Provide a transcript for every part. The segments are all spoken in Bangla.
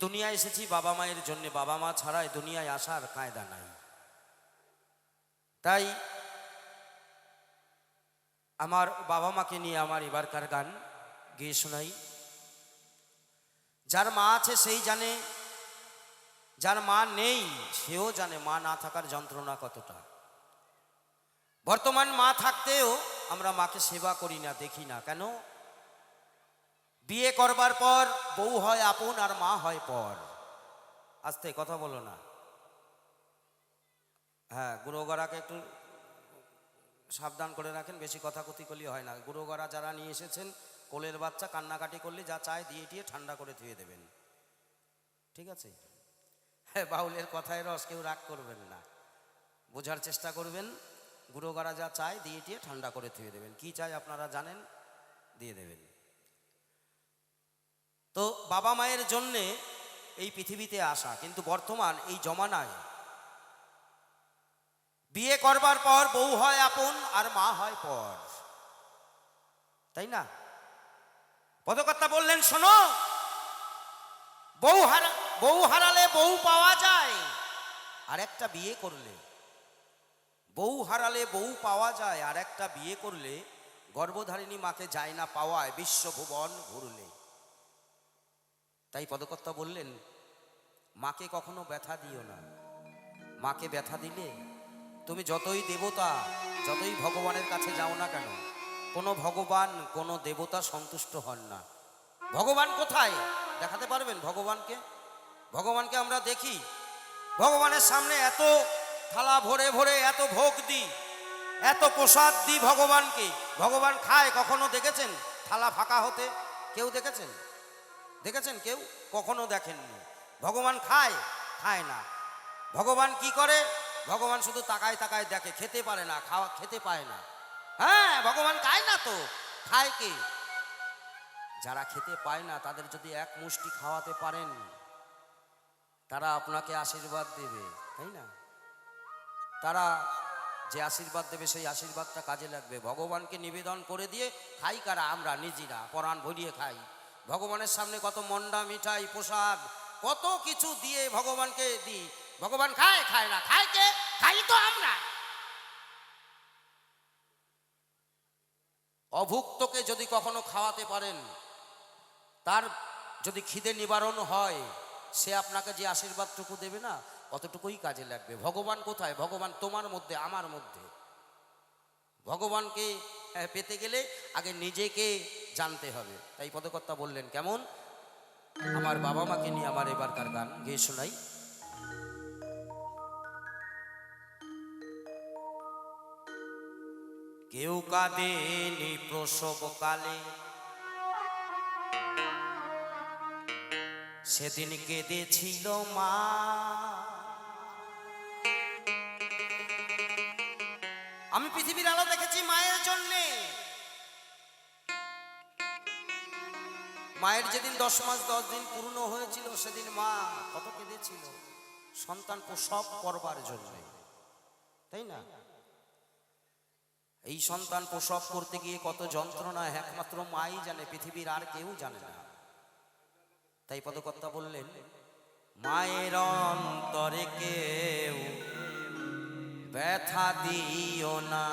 দুনিয়ায় এসেছি, বাবা মায়ের জন্য। বাবা মা ছাড়া দুনিয়ায় আসার কায়দা নাই। তাই আমার বাবা মাকে নিয়ে আমার এবারকার গান গিয়ে শোনাই। যার মা আছে সেই জানে, যার মা নেই সেও জানে মা না থাকার যন্ত্রণা কতটা। বর্তমান মা থাকতেও আমরা মাকে সেবা করি না, দেখি না। কেন? বিয়ে করবার পর বউ হয় আপন আর মা হয় পর। আস্তে কথা বলো না। হ্যাঁ গুরুগড়াকে একটু সাবধান করে রাখেন, বেশি কথা করলে হয় না। গুরুগড়া যারা নিয়ে এসেছেন, কোলের বাচ্চা, কান্নাকাটি করলে যা চায় দিয়ে টিয়ে ঠান্ডা করে ধুয়ে দেবেন। ঠিক আছে? হ্যাঁ বাউলের কথায় রস, কেউ রাগ করবেন না। বোঝার চেষ্টা করবেন, গুরুগড়া যা চায় দিয়ে টিয়ে ঠান্ডা করে ধুয়ে দেবেন। কি চাই আপনারা জানেন? দিয়ে দেবেন। তো বাবা মায়ের জন্যে এই পৃথিবীতে আসা, কিন্তু বর্তমান এই জমানায়। বিয়ে করবার পর বউ হয় আপন আর মা হয় পর। তাই না? পদকর্তা বললেন, শোনো, বউ হারা, বউ হারালে বউ পাওয়া যায়, আর একটা বিয়ে করলে। বউ হারালে বউ পাওয়া যায়, আর একটা বিয়ে করলে গর্ভধারিণী মাকে যায় না পাওয়ায়, বিশ্বভুবন ঘুরলে। তাই পদকর্তা বললেন, মাকে কখনো ব্যথা দিও না। মাকে ব্যথা দিলে তুমি যতই দেবতা, যতই ভগবানের কাছে যাও না কেন, কোনো ভগবান, কোনো দেবতা সন্তুষ্ট হন না। ভগবান কোথায়? দেখাতে পারবেন ভগবানকে? ভগবানকে আমরা দেখি। ভগবানের সামনে এত থালা ভরে ভরে, এত ভোগ দিই, এত প্রসাদ দিই ভগবানকে। ভগবান খায় কখনো দেখেছেন? থালা ফাঁকা হতে কেউ দেখেছেন? দেখেছেন কেউ? কখনো দেখেননি। ভগবান খায়? খায় না। ভগবান কি করে? ভগবান শুধু তাকায় তাকায় দেখে, খেতে পারে না, খাওয়া, খেতে পায় না। হ্যাঁ ভগবান খায় না তো। খায় কে? যারা খেতে পায় না, তাদের যদি এক মুষ্টি খাওয়াতে পারেন, তারা আপনাকে আশীর্বাদ দেবে, তাই না? তারা যে আশীর্বাদ দেবে, সেই আশীর্বাদটা কাজে লাগবে। ভগবানকে নিবেদন করে দিয়ে খাই কারা? আমরা, নিজেরা, পরাণ ভরিয়ে খাই। ভগবানের সামনে কত মন্ডা মিঠাই পোশাক, কত কিছু দিয়ে ভগবানকে দিই। ভগবান খায় খায় না, খায় কে? খাই তো আমরা। অভুক্তকে যদি কখনো খাওয়াতে পারেন, তার যদি খিদে নিবারণ হয়, সে আপনাকে যে আশীর্বাদটুকু দেবে না, অতটুকুই কাজে লাগবে। ভগবান কোথায়? ভগবান তোমার মধ্যে, আমার মধ্যে। ভগবানকে পেতে গেলে আগে নিজেকে জানতে হবে। তাই পদকর্তা বললেন, কেমন? আমার বাবা মাকে নিয়ে আমার এবারকার গান? গেয়ে শোনাই। কেউ কাঁদেনি প্রসবকালে সেদিন কেঁদেছিল মা। আমি পৃথিবীর আলো দেখেছি মায়ের জন্যে। মায়ের যেদিন দশ মাস দশ দিন পূর্ণ হয়েছিল, সেদিন মা কত কেঁদেছিল। সন্তান প্রসব করবার জন্য। তাই না? এই সন্তান প্রসব করতে গিয়ে কত যন্ত্রণা, একমাত্র মাই জানে, পৃথিবীর আর কেউ জানে না। তাই পদকর্তা বললেন, মায়ের অন্তরে কেউ ব্যথা দিও না।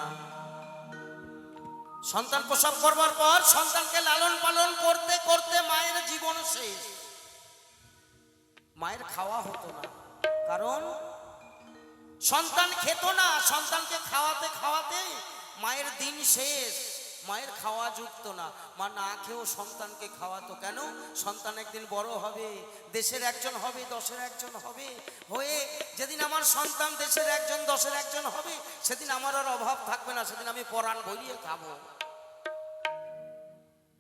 সন্তান প্রসব করবার পর সন্তানকে লালন পালন করতে করতে মায়ের জীবন শেষ। মায়ের খাওয়া হতো না। কারণ সন্তান খেত না। সন্তানকে খাওয়াতে খাওয়াতে মায়ের দিন শেষ। মায়ের খাওয়া যুক্ত না। মা না খেয়েও সন্তানকে খাওয়াতো কেন? সন্তান একদিন বড় হবে, দেশের একজন হবে, দশের একজন হবে। হয়ে যেদিন আমার সন্তান দেশের একজন, দশের একজন হবে, সেদিন আমার আর অভাব থাকবে না। সেদিন আমি পরাণ ভরিয়ে খাব।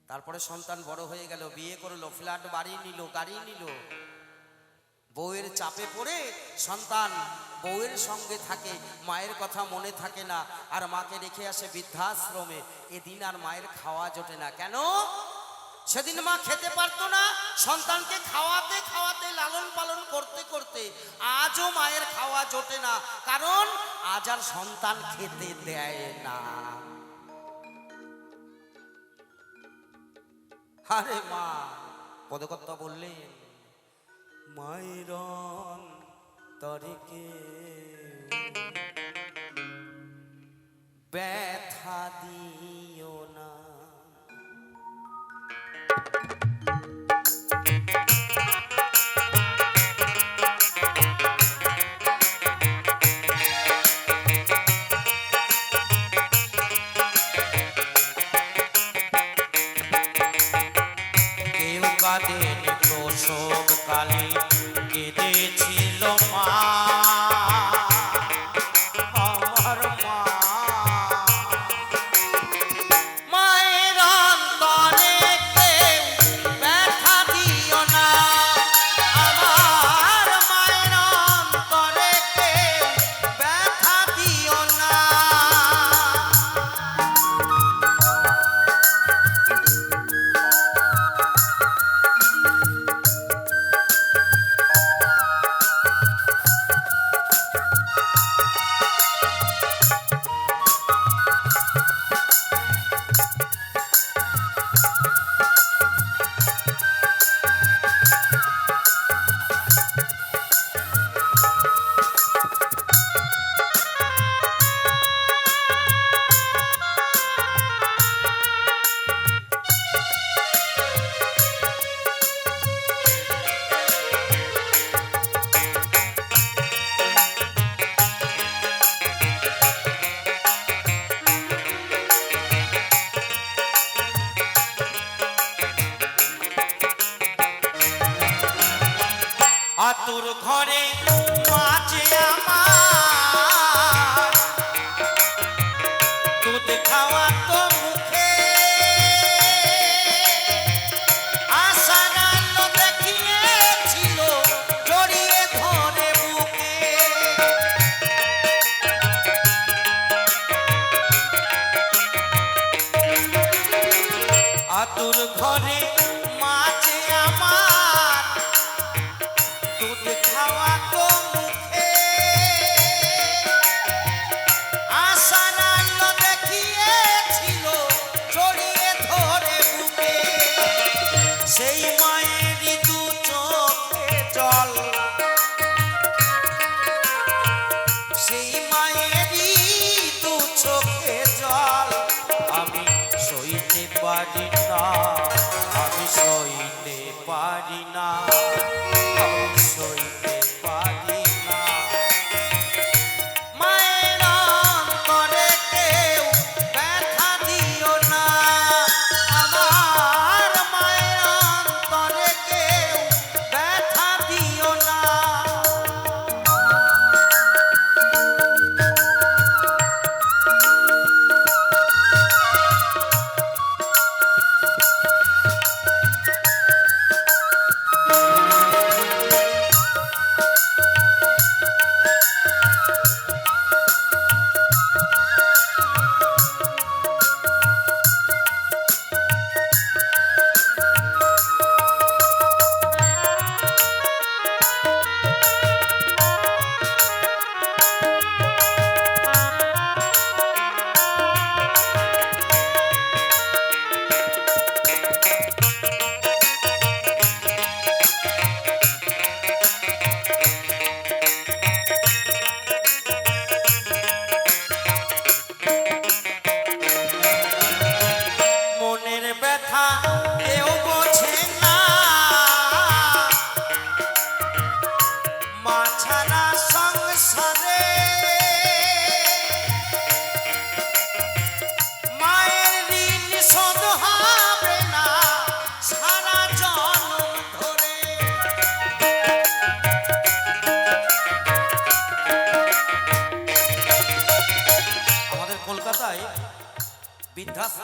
তারপরে সন্তান বড় হয়ে গেল, বিয়ে করল, ফ্ল্যাট, বাড়ি নিল, গাড়ি নিল। বউয়ের চাপে পড়ে সন্তান বউয়ের সঙ্গে থাকে, মায়ের কথা মনে থাকে না, আর মাকে রেখে আসে বৃদ্ধাশ্রমে। এদিন আর মায়ের খাওয়া জোটে না। কেন? সেদিন মা খেতে পারতো না, সন্তানকে খাওয়াতে খাওয়াতে, লালন পালন করতে করতে আজও মায়ের খাওয়া জোটে না। কারণ আজ আর সন্তান খেতে দেয় না। আরে মা পদকর্তা বললেন মাইরন তরিকে পারি না আমি সইতে পারি না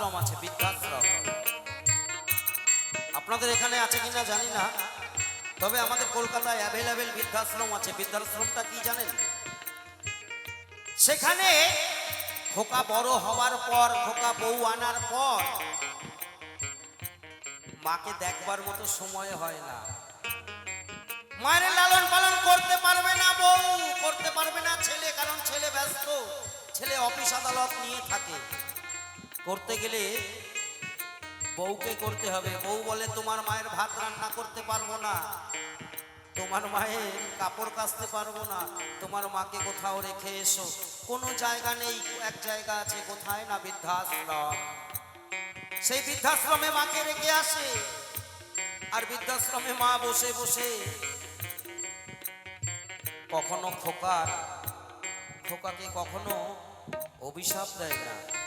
বৃদ্ধাশ্রম আছে বৃদ্ধাশ্রম আপনাদের এখানে আছে কিনা জানি না, তবে আমাদের কলকাতায় অ্যাভেলেবেল বৃদ্ধাশ্রম আছে। বৃদ্ধাশ্রমটা কি জানেন? সেখানে খোকা বড় হওয়ার পর, খোকা বউ আনার পর, মাকে দেখবার মতো সময় হয় না। মায়ের লালন পালন করতে পারবে না বউ, করতে পারবে না ছেলে, কারণ ছেলে ব্যস্ত। ছেলে অফিস আদালত নিয়ে থাকে। করতে গেলে বউকে করতে হবে। বউ বলে, তোমার মায়ের ভাত রান্না করতে পারব না। তোমার মায়ের কাপড় কাচতে পারব না। তোমার মাকে কোথাও রেখে এসো। কোনো জায়গা নেই, এক জায়গা আছে, কোথায় না বৃদ্ধাশ্রম? সেই বৃদ্ধাশ্রমে মাকে রেখে আসে। আর বৃদ্ধাশ্রমে মা বসে বসে কখনো খোকার, খোকাকে কখনো অভিশাপ দেয় না।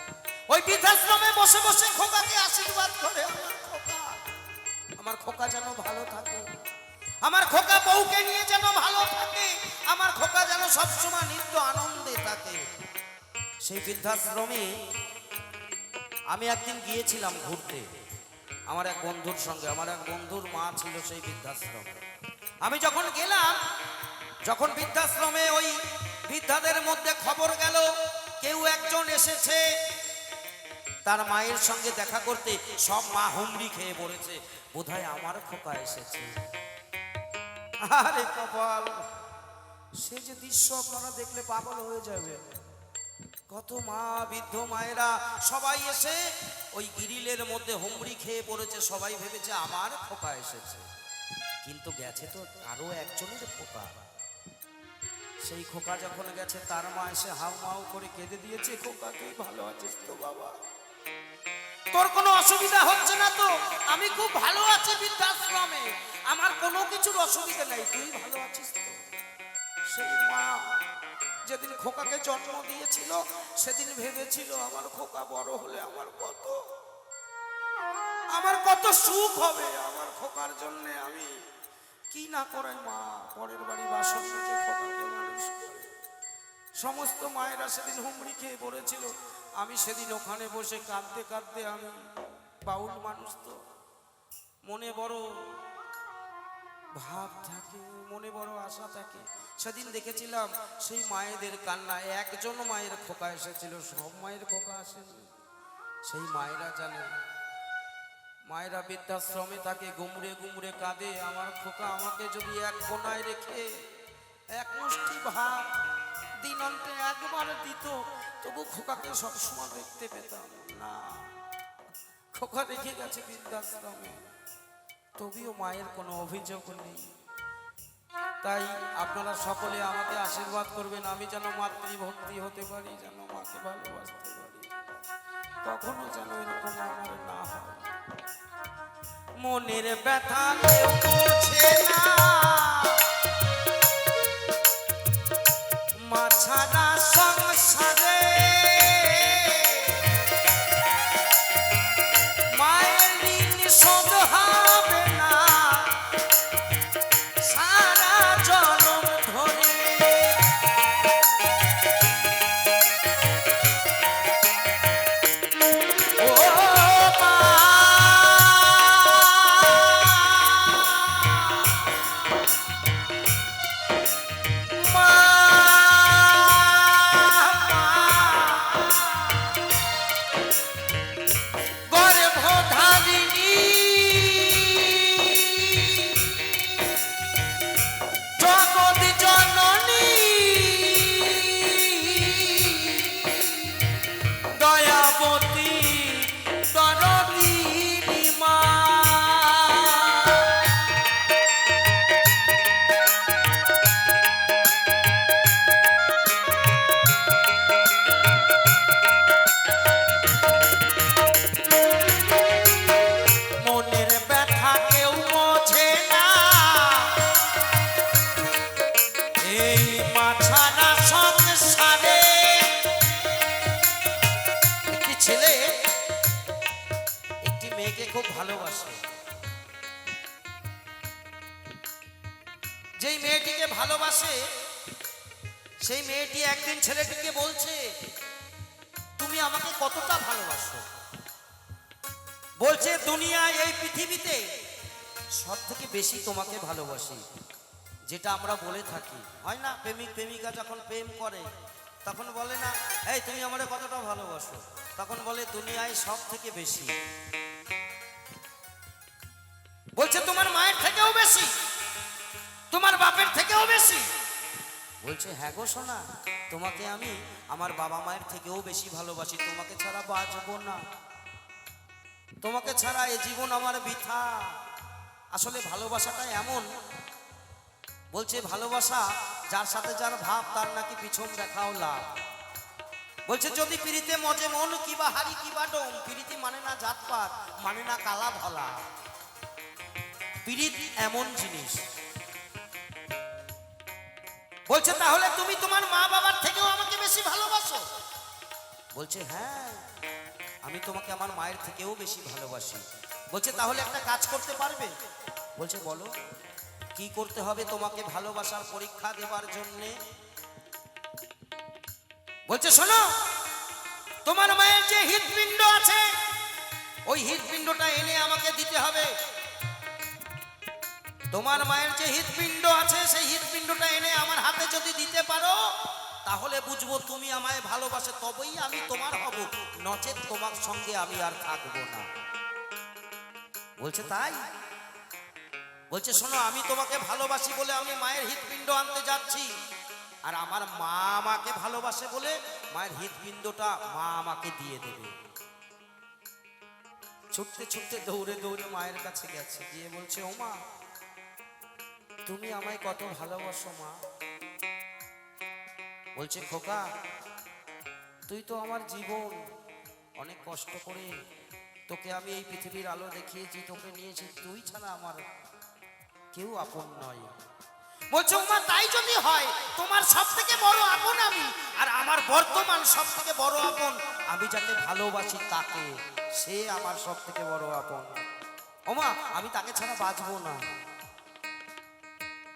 ওই বৃদ্ধাশ্রমে বসে বসে খোকাকে আশীর্বাদ করে, আমার খোকা আমার খোকা যেন ভালো থাকে। আমার খোকা বউকে নিয়ে যেন ভালো থাকে। আমার খোকা যেন সবসময় নিত্য আনন্দে থাকে। সেই বৃদ্ধাশ্রমে আমি একদিন গিয়েছিলাম ঘুরতে। আমার এক বন্ধুর সঙ্গে, আমার এক বন্ধুর মা ছিল সেই বৃদ্ধাশ্রমে। আমি যখন গেলাম, যখন বৃদ্ধাশ্রমে ওই বৃদ্ধাদের মধ্যে খবর গেল, কেউ একজন এসেছে তার মায়ের সঙ্গে দেখা করতে সব মা হুমড়ি খেয়ে পড়েছে বোধহয় আমার খোকা এসেছে। আরে কপাল, সে যে দৃশ্য আপনারা দেখলে পাগল হয়ে যাবে। কত মা, বৃদ্ধ মায়েরা সবাই এসে ওই গিরিলের মধ্যে হুমড়ি খেয়ে পড়েছে, সবাই ভেবেছে আমার খোকা এসেছে। কিন্তু গেছে তো আরও একজনের খোকা। সেই খোকা যখন গেছে, তার মা এসে হাউ মাউ করে কেঁদে দিয়েছে খোকা তুই ভালো আছিস তো বাবা। তোর কোনো অসুবিধা হচ্ছে না তো? আমি খুব ভালো আছি বৃদ্ধাশ্রমে। আমার কোনো কিছুর অসুবিধা নেই। তুই ভালো আছিস তো? সেই মা যেদিন খোকাকে জন্ম দিয়েছিল, সেদিন ভেবেছিল, আমার খোকা বড় হলে আমার কত আমার কত সুখ হবে, আমার খোকার জন্য আমি কি না করে মা? পরের বাড়ি বাসন খোকাকে মানুষ সমস্ত মায়েরা সেদিন হুমড়ি খেয়ে পড়েছিল আমি সেদিন ওখানে বসে কাঁদতে কাঁদতে আমি বাউল মানুষ তো, মনে বড় ভাব থাকে, মনে বড় আশা থাকে। সেদিন দেখেছিলাম সেই মায়েদের কান্না, একজন মায়ের খোকা এসেছিল, সব মায়ের খোকা আসেনি। সেই মায়েরা জানে, মায়েরা বৃদ্ধাশ্রমে তাকে গুমড়ে গুমড়ে কাঁদে, আমার খোকা আমাকে যদি এক কোনায় রেখে এক মুষ্টি ভাত দিন অন্তে একবার দিত তবু খোকাকে সবসময় দেখতে পেতাম না। খোকা রেখে গেছে বৃদ্ধাশ্রমে। তবেও মায়ের কোনো অভিযোগ নেই। তাই আপনারা সকলে আমাকে আশীর্বাদ করবেন, আমি যেন মাতৃভক্তি হতে পারি, যেন মাকে ভালোবাসতে পারি। কখনো যেন এরকম আমার না হয়। মনের ব্যথা মাছারা সংসারে সেই মেয়েটি একদিন ছেলেটিকে বলছে, তুমি আমাকে কতটা ভালোবাসো? বলছে দুনিয়ায় এই পৃথিবীতে সব থেকে বেশি তোমাকে ভালোবাসি, যেটা আমরা বলে থাকি। হয় না? প্রেমিক, প্রেমিকা যখন প্রেম করে, তখন বলে না, এই, তুমি আমারে কতটা ভালোবাসো? তখন বলে, দুনিয়ায় সব থেকে বেশি। বলছে, তোমার মায়ের থেকেও বেশি, তোমার বাপের থেকেও বেশি। বলছে হ্যাঁ গো সোনা, তোমাকে আমি আমার বাবা মায়ের থেকেও বেশি ভালোবাসি, তোমাকে ছাড়া বাঁচবো না। তোমাকে ছাড়া এ জীবন আমার বৃথা। আসলে ভালোবাসাটা এমন। বলছে, ভালোবাসা যার সাথে যার ভাব, তার নাকি পিছন দেখাও লাভ। বলছে, যদি পিড়িতে মজে মন কিবা হারি কিবা ডোম, পিড়িতি মানে না জাতপাত মানে না কালা ভলা। পিড়িত এমন জিনিস বলছে, তাহলে তুমি তোমার মা বাবার থেকেও আমাকে বেশি ভালোবাসো? বলছে হ্যাঁ আমি তোমাকে আমার মায়ের থেকেও বেশি ভালোবাসি। বলছে, তাহলে একটা কাজ করতে পারবে? বলছে, বলো, কি করতে হবে তোমাকে ভালোবাসার পরীক্ষা দেওয়ার জন্যে? বলছে, শোনো, তোমার মায়ের যে হৃদপিণ্ড আছে, ওই হৃদপিণ্ডটা এনে আমাকে দিতে হবে। তোমার মায়ের যে হৃদপিণ্ড আছে, সেই হৃদপিণ্ডটা এনে আমার হাতে যদি দিতে পারো, তাহলে বুঝব তুমি আমায় ভালোবাসে, তবেই আমি তোমার হব। নচেত তোমার সঙ্গে আমি আর থাকব না। বলছে, তাই? বলছে, শোনো, আমি তোমাকে ভালোবাসি বলে আমি মায়ের হৃদপিণ্ড আনতে যাচ্ছি। আর আমার মা আমাকে ভালোবাসে বলে মায়ের হৃদপিণ্ডটা মা আমাকে দিয়ে দেবে। ছুটতে ছুটতে দৌড়ে দৌড়ে মায়ের কাছে গেছে। গিয়ে বলছে ও মা তুমি আমায় কত ভালোবাসো, মা। বলছে, খোকা, তুই তো আমার জীবন। অনেক কষ্ট করে তোকে আমি এই পৃথিবীর আলো দেখিয়েছি, তোকে নিয়েছি। তুই ছাড়া আমার কেউ আপন নয়। বলছে মা তাই যদি হয়, তোমার সব থেকে বড় আপন আমি, আর আমার বর্তমান সব থেকে বড় আপন, আমি যাকে ভালোবাসি তাকে, সে আমার সব থেকে বড় আপন। ওমা, আমি তাকে ছাড়া বাঁচবো না।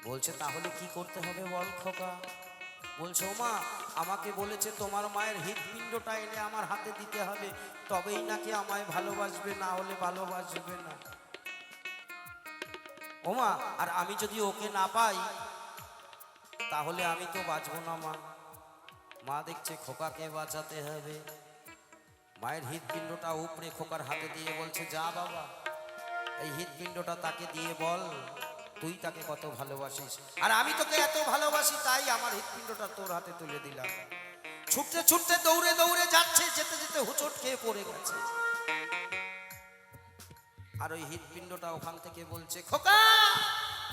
বলছে, তাহলে কি করতে হবে বল খোকা? বলছে, ওমা, আমাকে বলেছে তোমার মায়ের হৃদপিণ্ডটা এনে আমার হাতে দিতে হবে, তবেই নাকি আমায় ভালোবাসবে, না হলে ভালোবাসবে না। ওমা, আর আমি যদি ওকে না পাই, তাহলে আমি তো বাঁচবো না, মা। মা দেখছে খোকাকে বাঁচাতে হবে। মায়ের হৃদপিণ্ডটা উপরে খোকার হাতে দিয়ে বলছে, যা বাবা, এই হৃদপিণ্ডটা তাকে দিয়ে বল। তুই তাকে কত ভালোবাসিস? আর আমি তোকে এত ভালোবাসি, তাই আমার হৃদপিণ্ডটা তোর হাতে তুলে দিলাম। ছুটতে ছুটতে দৌড়ে দৌড়ে যাচ্ছে, যেতে যেতে হুচট খেয়ে পড়ে গেছে। আর ওই হৃদপিণ্ডটা ওখান থেকে বলছে, খোকা,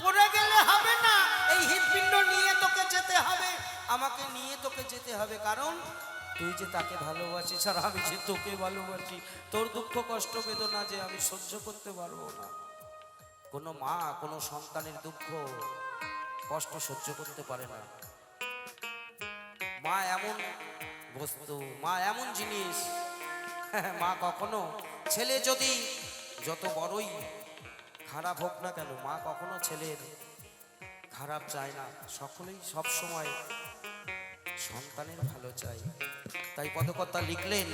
পড়ে গেলে হবে না, এই হৃদপিণ্ড নিয়ে তোকে যেতে হবে। আমাকে নিয়ে তোকে যেতে হবে, কারণ তুই যে তাকে ভালোবাসিস, আর আমি যে তোকে ভালোবাসি, তোর দুঃখ, কষ্ট, বেদনা যে আমি সহ্য করতে পারব না। কোনো মা, কোনো সন্তানের দুঃখ, কষ্ট সহ্য করতে পারে না। মা এমন বস্তু, মা এমন জিনিস, মা কখনো ছেলে যদি যত বড়ই খারাপ হোক না কেন, মা কখনো ছেলের খারাপ চায় না। সকলেই সব সময় সন্তানের ভালো চায়। তাই পদকর্তা লিখলেন